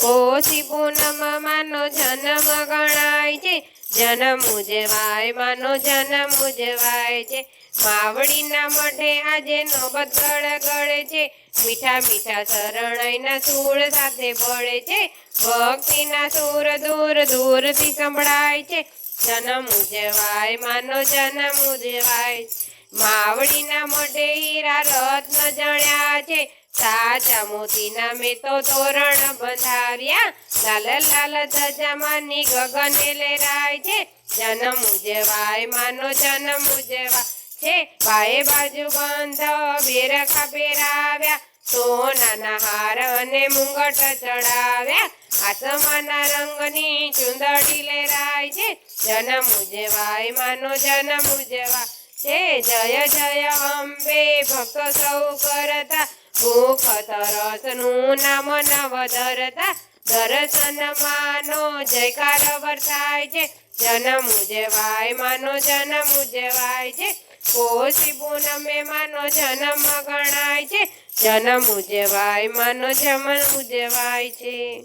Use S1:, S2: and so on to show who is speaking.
S1: કોશી પૂનમ માનો જન્મ ગણાય છે. જન્મ ઉજવાય, માનો જન્મ ઉજવાય છે. માવડીના મઢે આજે નોબત ગળે છે. મીઠા મીઠા શરણૈના સૂર સાથે ભળે છે. ભક્તિના સૂર દૂર દૂરથી સંભળાય છે. જન્મ ઉજવાય, માનો જન્મ ઉજવાય માવડીના મઢે હીરા રત્ન જણ્યા છે. સાચા મોતીના મેં તો તોરણ બંધાર્યા. લાલ લાલ ધજામાની ગગને લેરાય છે. જન્મ ઉજવાય, માનો જન્મ ઉજવા છે. બાએ બાજુ બંધ બેરખા પહેરાવ્યા. સોનાના હાર અને મુંગટ ચડાવ્યા. આસમાના રંગની ચુંદડી લેરાય છે. જન્મ ઉજવાય, માનો જન્મ ઉજવા છે. જય જય અંબે, ભક્તો સૌ કરતા ભૂખ તરસનું નામ નવ ધરતા દર્શન માનો, જયકાર વર્તાય છે. જન્મ ઉજવાય, માનો, જન્મ ઉજવાય છે. કોશી પૂનમે માનો, જન્મ ગણાય છે. જન્મ ઉજવાય, માનો, જમન ઉજવાય છે.